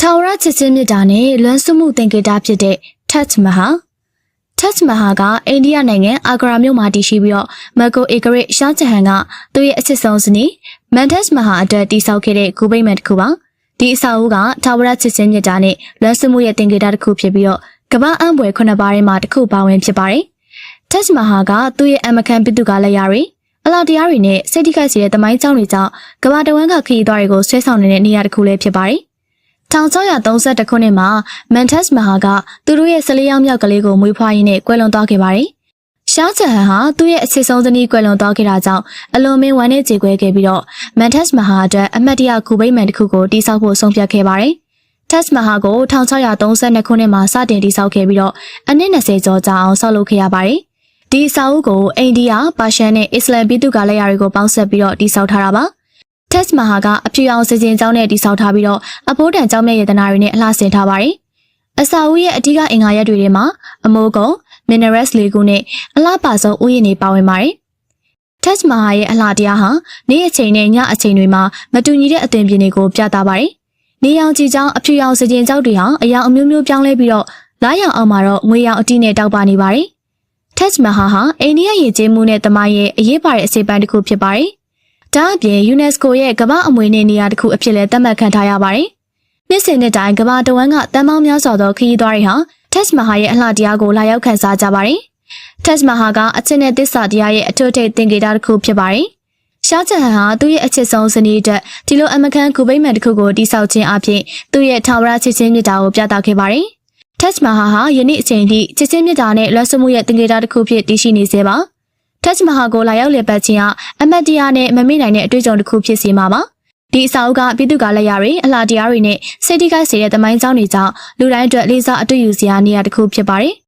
ထာဝရချစ်ချင်းမြတ်တာနဲ့လွမ်းဆွမှုသင်္ကေတဖြစ်တဲ့ Taj Mahal Taj Mahal ကအိန္ဒိယနိုင်ငံအာဂရာမြို့မှာတည်ရှိပြီးတော့မက်ကိုဧကရစ်ရှားချဟန်ကသူ့ရဲ့အချစ်ဆုံးဇနီး Mantas Mahal အတွက်တည်ဆောက်ခဲ့တဲ့ဂူဗိမ္မာန်တစ်ခုပါဒီအဆောက်အဦကထာဝရချစ်ချင်းမြတ်တာနဲ့လွမ်းဆွမှုရဲ့သင်္ကေတတစ်ခုဖြစ်ပြီးတော့ကမ္ဘာအံ့ဘွယ်ခုနှစ်ပါးထဲမှာတစ်ခုပါဝင်ဖြစ်ပါတယ် Taj Mahal ကသူ့ရဲ့အမကန်ပိတုကလက်ရာတွေအလားတရားတွေနဲ့စိတ်ထိခိုက်စေတဲ့သမိုင်းကြောင်းတွေကြောင့်ကမ္ဘာတဝန်းကခရီးသွားတွေကိုဆွဲဆောင်နေတဲ့နေရာတစ်ခုလည်းဖြစ်ပါတယ် 1632ခုနှစ်မှာ Mantas Mahal ကသူတို့ရဲ့14ယောက်မြောက်ကလေးကိုမွေးဖွားရင်းနဲ့ကွယ်လွန်သွားခဲ့ပါတယ်။ရှားချန်ဟန်ဟာသူ့ရဲ့အချစ်ဆုံးဇနီးကွယ်လွန်သွားခဲ့တာကြောင့်အလွန်မင်းဝမ်းနဲ့ကြေကွဲခဲ့ပြီးတော့ Mantas Mahal အတွက်အမတ်တရဂူဗိမ္မာန်တစ်ခုကိုတည်ဆောက်ဖို့ဆုံးဖြတ်ခဲ့ပါတယ်။ Taj Mahal ကို1632ခုနှစ်မှာစတင်တည်ဆောက်ခဲ့ပြီးတော့အနည်း20ကျော်ကြာအောင်ဆောက်လုပ်ခဲ့ရပါတယ်။ဒီအဆောက်အဦကိုအိန္ဒိယ၊ပါရှန်နဲ့အစ္စလမ်ပြည်သူကလက်ရာတွေကိုပေါင်းစပ်ပြီးတော့တည်ဆောက်ထားတာပါ။ Taj Mahal ကအဖြူရောင်စင်စင်ကျောင်းနဲ့တည်ဆောက်ထားပြီးတော့အဖိုးတန်ကျောင်းမြတ်ရတနာတွေနဲ့အလှဆင်ထားပါတယ်။အစာအုပ်ရဲ့အဓိကအင်္ဂါရက်တွေထဲမှာအမိုးကုံ minerals လေးခုနဲ့အလှပါဆုံးဥယျာဉ်တွေပါဝင်ပါတယ်။ Taj Mahal ရဲ့အလှတရားဟာနေ့အချိန်နဲ့ညအချိန်တွေမှာမတူညီတဲ့အသွင်ပြင်တွေကိုပြသပါတယ်။နေရောင်ခြည်ကြောင့်အဖြူရောင်စင်စင်ကျောက်တွေဟာအရောင်အမျိုးမျိုးပြောင်းလဲပြီးတော့လာရောင်အောင်မှာတော့ငွေရောင်အတိနဲ့တောက်ပနေပါတယ်။ Taj Mahal ဟာအိန္ဒိယရေကျင်းမှုနဲ့တမိုင်းရဲ့အရေးပါတဲ့အစိပ်ပိုင်းတစ်ခုဖြစ်ပါတယ်။ ဒါအပြင် UNESCO ရဲ့ကမ္ဘာအမွေနဲ့နေရာတစ်ခုအဖြစ်လည်းသတ်မှတ်ခံထားရပါတယ်။နှစ်စဉ်နှစ်တိုင်းကမ္ဘာတဝန်းကတန်ပေါင်းများစွာသောခရီးသွားတွေဟာ Taj Mahal ရဲ့အလှတရားကိုလာရောက်ခန်းစားကြပါတယ်။ Taj Mahal ကအချစ်နဲ့တစ္ဆာတရားရဲ့အထွတ်ထိပ်သင်္ကေတတစ်ခုဖြစ်ပါတယ်။ရှားချန်ဟန်ဟာသူ့ရဲ့အချစ်ဆုံးဇနီးအတွက်ဒီလိုအမကန်ဂူဗိမ္မာန်တစ်ခုကိုတိစောက်ခြင်းအပြင်သူ့ရဲ့ထာဝရချစ်ချင်းမြတ်တာကိုပြသခဲ့ပါတယ်။ Taj Mahal ဟာယနေ့အချိန်ထိချစ်ချင်းမြတ်တာနဲ့လွတ်ဆွမှုရဲ့သင်္ကေတတစ်ခုဖြစ်တည်ရှိနေစေပါ။ Taj Mahal ကိုလာရောက်လည်ပတ်ခြင်းဟာအမတ်တရားနဲ့မမေ့နိုင်တဲ့အတွေ့အကြုံတစ်ခုဖြစ်စေမှာပါ။ဒီအစာအုပ်ကပြည်သူကလက်ရာတွေအလှတရားတွေနဲ့စိတ်ထိခိုက်စေတဲ့သမိုင်းကြောင်းတွေကြောင့်လူတိုင်းအတွက်လေးစားအတွေ့အယူစရာနေရာတစ်ခုဖြစ်ပါတယ်။